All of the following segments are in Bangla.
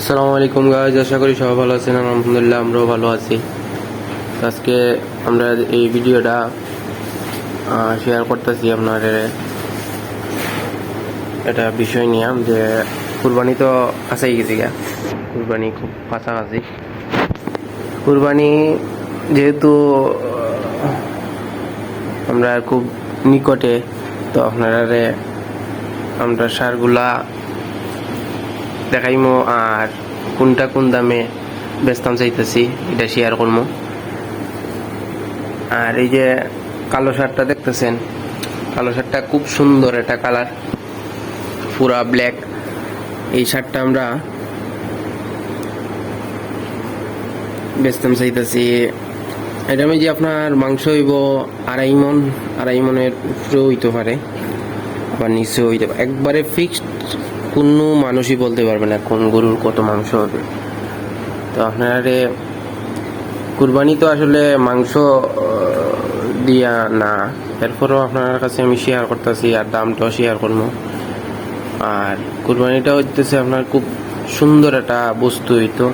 আসসালামু আলাইকুম গাইজ আশা করি সবাই ভালো আছেন, আলহামদুলিল্লাহ আমরাও ভালো আছি। আজকে আমরা এই ভিডিওটা শেয়ার করতেছি আপনার এটা বিষয় নিয়ে, যে কুরবানি তো কাছেই গেছি গা। কুরবানি খুব কাছাকাছি। কুরবানি যেহেতু, আমরা খুব নিকটে, তো আপনারা আমরা সারগুলা দেখাইমো আর কোনটা কোন দামে বেচতাম চাইতেছি, এটা শেয়ার করব আর এই যে কালো শার্টটা দেখতেছেন, কালো শার্টটা খুব সুন্দর একটা কালার, পুরা ব্ল্যাক এই শার্টটা আমরা বেচতাম চাইতেছি। এটা আমি যে আপনার মাংস হইব আড়াই মন আড়াই মনের উপরেও হইতে পারে, আবার নিচে হইতে পারে। একবারে ফিক্সড কোনো মানুষই বলতে পারবে না কোন গরুর কত মাংস হবে। তো আপনারা কুরবানি তো আসলে মাংস দিয়া না। এরপরও আপনার কাছে আমি শেয়ার করতেছি আর দামটাও শেয়ার করব। আর কুরবানিটা হইতেছে আপনার খুব সুন্দর একটা বস্তু হইতো।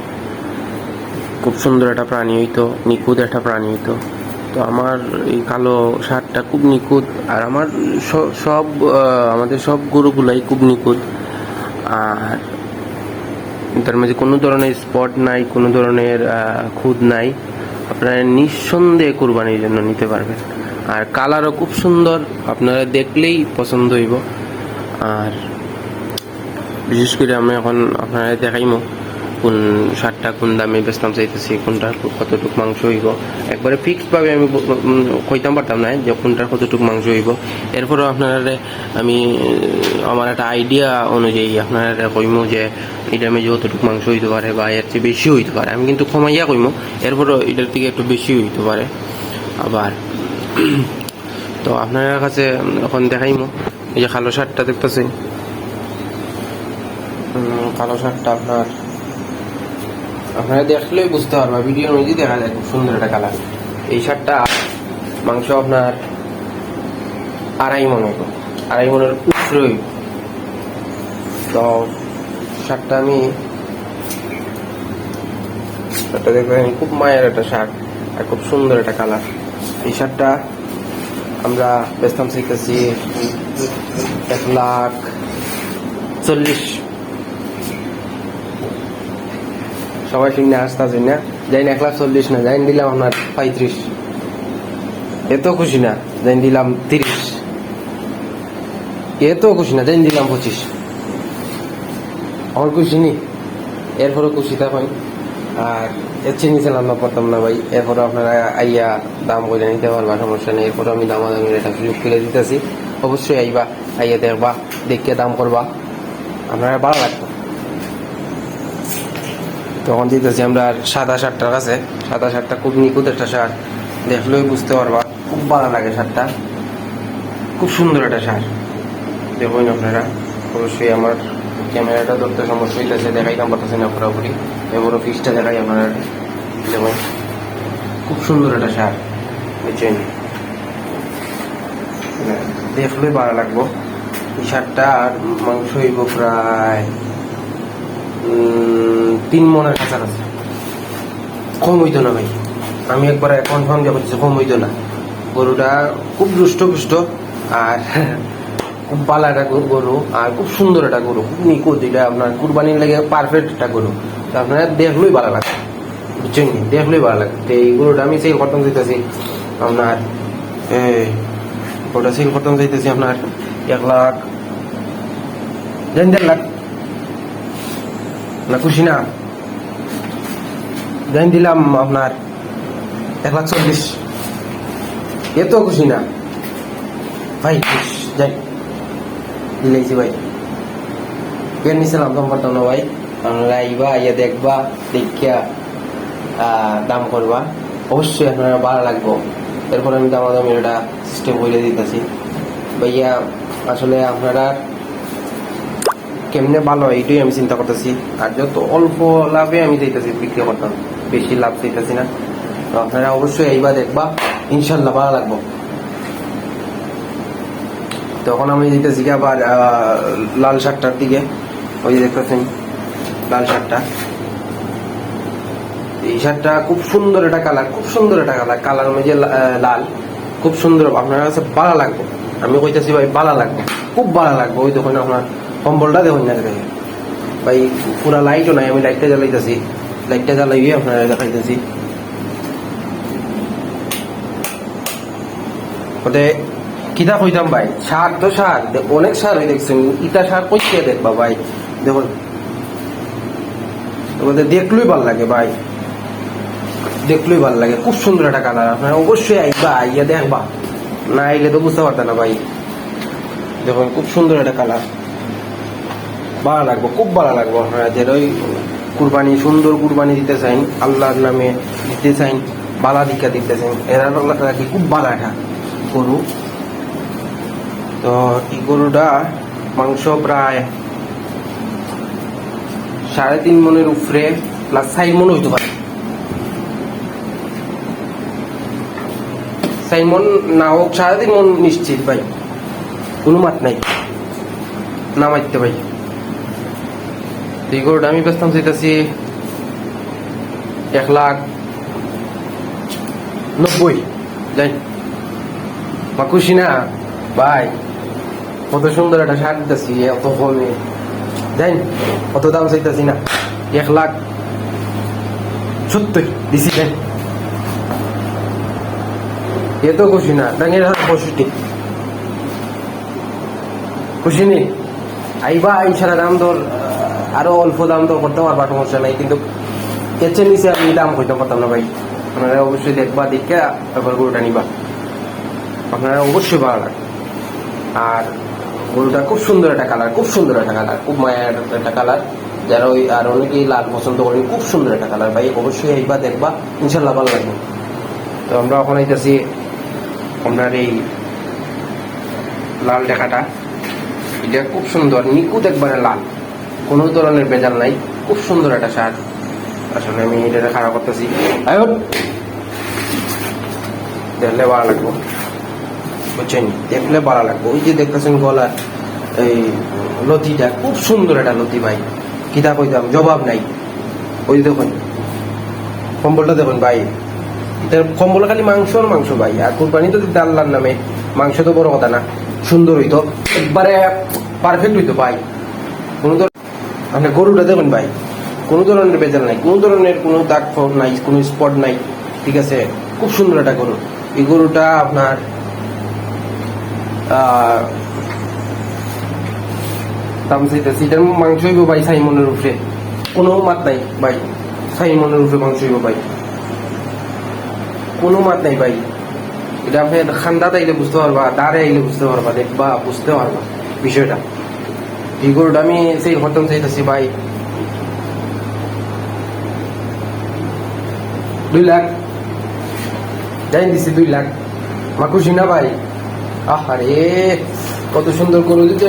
খুব সুন্দর একটা প্রাণী হইতো, নিখুঁত একটা প্রাণী হইতো। তো আমার এই কালো শার্টটা খুব নিখুঁত আর আমার সব আমাদের সব গরুগুলাই খুব নিখুঁত। আর তার মাঝে কোনো ধরনের স্পট নাই, কোনো ধরনের খুদ নাই। আপনারা নিঃসন্দেহে কোরবানির জন্য নিতে পারবেন। আর কালারও খুব সুন্দর, আপনারা দেখলেই পছন্দ হইব। আর বিশেষ করে আমি এখন আপনারা দেখাইমো। কোন শার্টটা কোন দামে বেচতাম চাইতেছি কোনটা কতটুকু মাংস হইব। একবারে ফিক্সড ভাবে আমি কইতাম পারতাম না যে কোনটার কতটুকু মাংস হইব। এরপরেও আপনারা আমি আমার একটা আইডিয়া অনুযায়ী আপনারা কইমো যে এটা আমি যতটুকু মাংস হইতে পারে বা এর চেয়ে বেশি হইতে পারে। আমি কিন্তু কমাইয়া কইমো এরপরও এটার থেকে একটু বেশি হইতে পারে। আবার তো আপনার কাছে এখন দেখাইমো এই যে কালো শার্টটা দেখতেছেন? উম, কালো শার্টটা আপনার আপনারা দেখলেই বুঝতে পারবা ভিডিওর মধ্যে দেখা যায় খুব সুন্দর একটা কালার এই শার্টটা মাংস আপনার আড়াই মন আড়াই মনের উপরে হইব তো শার্টটা আমি, শার্টটা দেখবেন, খুব মায়ের একটা শার্ট আর খুব সুন্দর একটা কালার এই শার্টটা আমরা বেচতাম শিখতেছি এক লাখ চল্লিশ সবাই শুনে আসতেছে না যাই না। এক লাখ চল্লিশ না যাই দিলাম আপনার পঁয়ত্রিশ। এত খুশি না যাই দিলাম তিরিশ। এত খুশি না যাই দিলাম পঁচিশ। আমার খুশি নি, এরপরও খুশি থাকেন আর এর চেয়ে নিয়েছিলাম না পারতাম না ভাই। এরপরে আপনারা আইয়া দাম করে নিতে পারবা, সমস্যা নেই। এরপরে আমি দামাদামির একটা সুযোগ করে দিতেছি। অবশ্যই আইবা, আইয়া দেখবা, দেখে দাম করবা। আপনারা ভালো লাগতো তখন দিতেছি আমরা সাদা শার্টটার কাছে। সাদা শার্টটা খুব নিখুঁত একটা শার্ট দেখলেই বুঝতে পারবা, খুব ভালো লাগে শার্টটা খুব সুন্দর একটা শার্ট দেখুন আপনারা, অবশ্যই আমার ক্যামেরাটা ধরতে সমস্যা হইতেছে, দেখাইতাম পারতেছি না পুরোপুরি। এবারও ফিসটা দেখাই আপনারা দেখুন, খুব সুন্দর একটা শার্ট বুঝছেন দেখলেই ভালো লাগবো। এই শার্টটা আর মাংস হইব প্রায় তিন মনের কাছাকাছি কম হইতো না ভাই। আমি একবার কনফার্ম যে করছি কম হইতো না। গরুটা খুব দুষ্ট পুষ্ট আর খুব ভালো একটা গরু- আর খুব সুন্দর একটা গরু। খুব নিখুঁত এটা আপনার কুরবানির লাগে পারফেক্ট একটা গরু। আপনারা দেখলেই ভালো লাগে। বুঝছেন নি? দেখলেই ভালো লাগে। তো এই গরুটা আমি সেল করতাম চাইতেছি আপনার ওটা সেল করতাম চাইতেছি আপনার এক লাখ দেড় লাখ। না খুশি না? দেন দিলাম আপনার এক লাখ চল্লিশ। এত খুশি না। ভাই যাই। দিলেছি ভাই। কেন নিছিলাম দাম পারতাম না ভাই। আপনারা আইবা, আইয়া দেখবা, দেখিয়া দাম করবা। অবশ্যই আপনারা ভালো লাগবো। এরপর আমি দামাদামি এটা সিস্টেম করে দিতেছি। ভাইয়া, আসলে আপনারা কেমনে ভালো হয় এটাই আমি চিন্তা করতেছি। আর যত অল্প লাভে আমি চাইতেছি বিক্রি করতাম, বেশি লাভ চাইতেছি না। তো আপনারা অবশ্যই এইবার দেখবা, ইনশাল্লাহ ভালো লাগবো। তখন আমি দিতেছি কি আবার লাল শাকটার দিকে। ওই দেখতেছেন, লাল শার্টটা এই শার্টটা খুব সুন্দর একটা কালার, খুব সুন্দর একটা কালার। কালার লা- লাল। খুব সুন্দর, আপনার কাছে ভালো লাগবে। আমি কইতাছি ভাই, ভালো লাগবে। খুব ভালো লাগবে। ওই দোকানে আপনার কম্বলটা দেখুন না দেখে ভাই, পুরা লাইটও নাই, আমি লাইটটা জ্বালাইতেছি। লাইটটা জ্বালাইয়ে আপনারা দেখাইতেছি। ওতে কিতা কইতাম ভাই? সার তো সার অনেক সার হয়ে দেখছেন। ইটা সার কইতে দেখবা ভাই, দেখুন। ওদের দেখলেই ভালো লাগে ভাই। দেখলেই ভালো লাগে, খুব সুন্দর একটা কালার আপনারা অবশ্যই আইবা, আইয়া দেখবা। না আইলে তো বুঝতে পারতেন না ভাই। দেখুন, খুব সুন্দর একটা কালার ভালো লাগবো, খুব ভালো লাগবো। আপনারা যে ওই কুরবানি, সুন্দর কুরবানি দিতে চাইন আল্লাহর নামে দিতে চাইন বালা দিকা দিতে চাইন এরা কি খুব ভালো একটা গরু। তো এই গরুটা মাংস প্রায় সাড়ে তিন মনের উপরে প্লাস চার মন হইতে পারে। চার মন না হোক, সাড়ে তিন মন নিশ্চিত ভাই। কোনো মাত নাই। না মারতে ভাই। এই আমি ব্যস্তাম চাইতেছি এক লাখ নব্বই। যাই বা খুশি না ভাই, কত সুন্দর একটা শার্ট দিতেছি, এত কমে। যাই কত দাম চাইতেছি না। এক লাখ সত্তর দিছি যাই তো খুশি না ডাঙের হাত পঁয়ষট্টি। খুশি নেই আইবা ইনশাল্লাহ দাম দর আহ, আরও অল্প দাম দর করতে পারবা সমস্যা নাই কিন্তু কেচে নিচে আমি দাম কইতে পারতাম না ভাই। আপনারা অবশ্যই দেখবা দেখে তারপর গরুটা নিবা। আপনারা অবশ্যই ভালো লাগে আর গরুটা খুব সুন্দর একটা কালার খুব সুন্দর একটা কালার খুব মায়ের একটা কালার যারা ওই আর অনেকেই লাল পছন্দ করেন খুব সুন্দর একটা কালার ভাই অবশ্যই এইবার দেখবা ইনশাল্লাহ ভালো লাগবে। তো আমরা এখন আইতেছি আপনার এই লাল দেখাটা এটা খুব সুন্দর নিখুঁত একবারে লাল। কোনো ধরনের বেজাল নাই। খুব সুন্দর একটা শার্ট আসলে আমি এটা খারাপ করতেছি। দেখলে ভালো লাগবে। বুঝছেন? দেখলে ভালো লাগবে। ওই যে দেখতেছেন গলার এই লতিটা, খুব সুন্দর একটা লতি ভাই। কিতা কইতাম? জবাব নাই। ওই দেখুন, কম্বলটা দেখুন ভাই। এটা কম্বল খালি মাংস আর মাংস ভাই। আর কোরবানি তো আল্লাহর নামে। মাংস তো বড় কথা না। সুন্দর হইতো একবারে পারফেক্ট হইতো ভাই। কোনো আপনি গরুটা দেখুন ভাই। কোনো ধরনের বেজাল নাই, কোনো ধরনের কোনো দাগ নাই, কোনো স্পট নাই, ঠিক আছে? খুব সুন্দর একটা গরু। এই গরুটা আপনার দাম চাইতেছি মাংস হইব ভাই সাইমনের উপরে। কোনো মাত নাই ভাই, সাইমনের উপরে মাংস হইব ভাই। কোনো মাত নাই ভাই। এটা আপনি খান্দা তাইলে বুঝতে পারবা, দাঁড়ে আইলে বুঝতে পারবা, দেখবা, বুঝতে পারবা বিষয়টা। এই গরুটা আমি সেই হতম চাইতেছি, ভাই। দুই লাখ। যাই দিছি দুই লাখ। মা খুশি না, ভাই? আহারে, কত সুন্দর গরু দিতে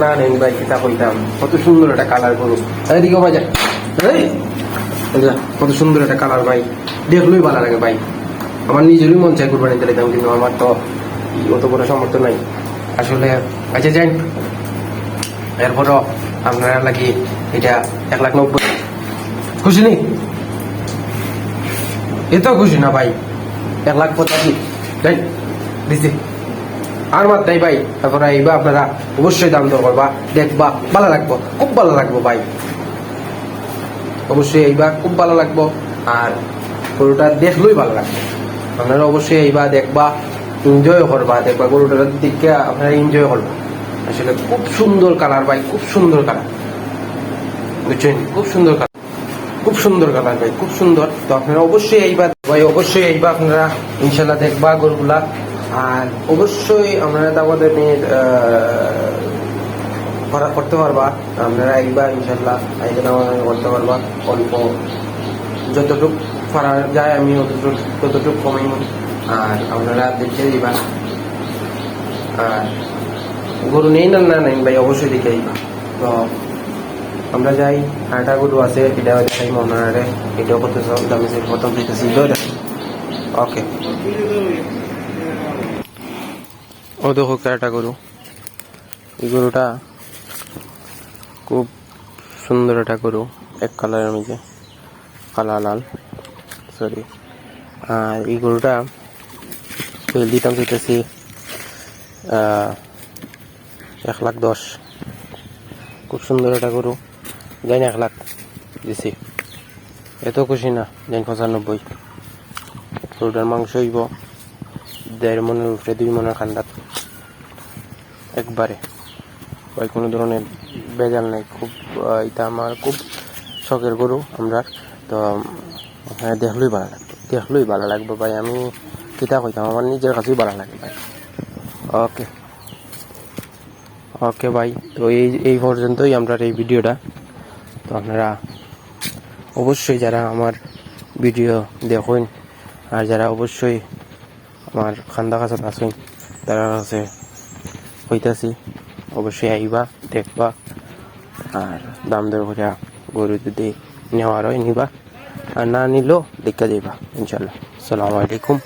না নেন ভাই কিতা কইতাম। কত সুন্দর একটা কালার গরু। এদিকে এই এই কত সুন্দর একটা কালার ভাই। দেখলেই ভালো লাগে, ভাই। আমার নিজেরই মন চাই কুরবানি দিলাম কিন্তু আমার তো অত বড় সামর্থ্য নাই। আসলে আচ্ছা যাই। এরপরও আপনারা লাগি এটা এক লাখ নব্বই। খুশি নেই এত খুশি না ভাই। এক লাখ পঁচাশি। যাই দিছি। আর মাত নাই ভাই। তারপরে এইবা আপনারা অবশ্যই দাম দর করবা। দেখবা, ভালো লাগবো। খুব ভালো লাগবো ভাই। অবশ্যই এইবা খুব ভালো লাগবো। আর গরুটা দেখলেই ভালো লাগবে। আপনারা অবশ্যই এইবা দেখবা এনজয় করবা। দেখবা গরুটার দিকে আপনারা এনজয় করবা। আসলে খুব সুন্দর কালার ভাই, খুব সুন্দর কালার বুঝছেন? খুব সুন্দর কালার খুব সুন্দর কালার ভাই, খুব সুন্দর। তো আপনারা অবশ্যই এইবার, ভাই, অবশ্যই এইবার আপনারা ইনশাল্লাহ দেখবা গরুগুলা। আর অবশ্যই আপনারা নিয়ে করা, করতে পারবা। আপনারা এইবার ইনশাল্লাহ আমাদের করতে পারবা। অল্প যতটুকু করা যায় আমি অতটুকু, ততটুকু কমাই আর আপনারা দেখে দিবা আর গরু নেই না না নেই ভাই, অবশ্যই দেখে দিবা তো আমরা যাই, আটা গরু আছে এটাও দেখাই মনারে এটাও কত সব দামি সে প্রথম দিতেছি ওকে ও দেখো ক্যাটা গরু। এই গরুটা খুব সুন্দর একটা গরু, এক কালারের মধ্যে। কালা, লাল সরি আর এই গরুটা দিতাম চাইতেছি এক লাখ দশ। খুব সুন্দর একটা গরু। জানি এক লাখ দিছি। এত খুশি না, জানি পঁচানব্বই। গরুটার মাংস হইব দেড় মনের উপরে, দুই মনের খান্ডাত। একবারে। ওই কোনো ধরনের বেজাল নাই, খুব এটা আমার খুব শখের গরু আমরা তো হ্যাঁ দেখলেই ভালো লাগবে, দেখলেই ভালো লাগবে ভাই। আমি কিতা কইতাম, আমার নিজের কাছেই ভালো লাগে ভাই। ওকে। ওকে ভাই তো এই এই পর্যন্তই আমরা এই ভিডিওটা। তো আপনারা অবশ্যই যারা আমার ভিডিও দেখুন, আর যারা অবশ্যই আমার খান্দা কাছে আছেন, তারা কাছে হইতাছি। অবশ্যই আইবা, দেখবা, আর দাম দর করে গরু যদি নেওয়ার হয় নিবা, আর না নিলেও দেখা যাইবা, ইনশাল্লাহ। আসসালামু আলাইকুম।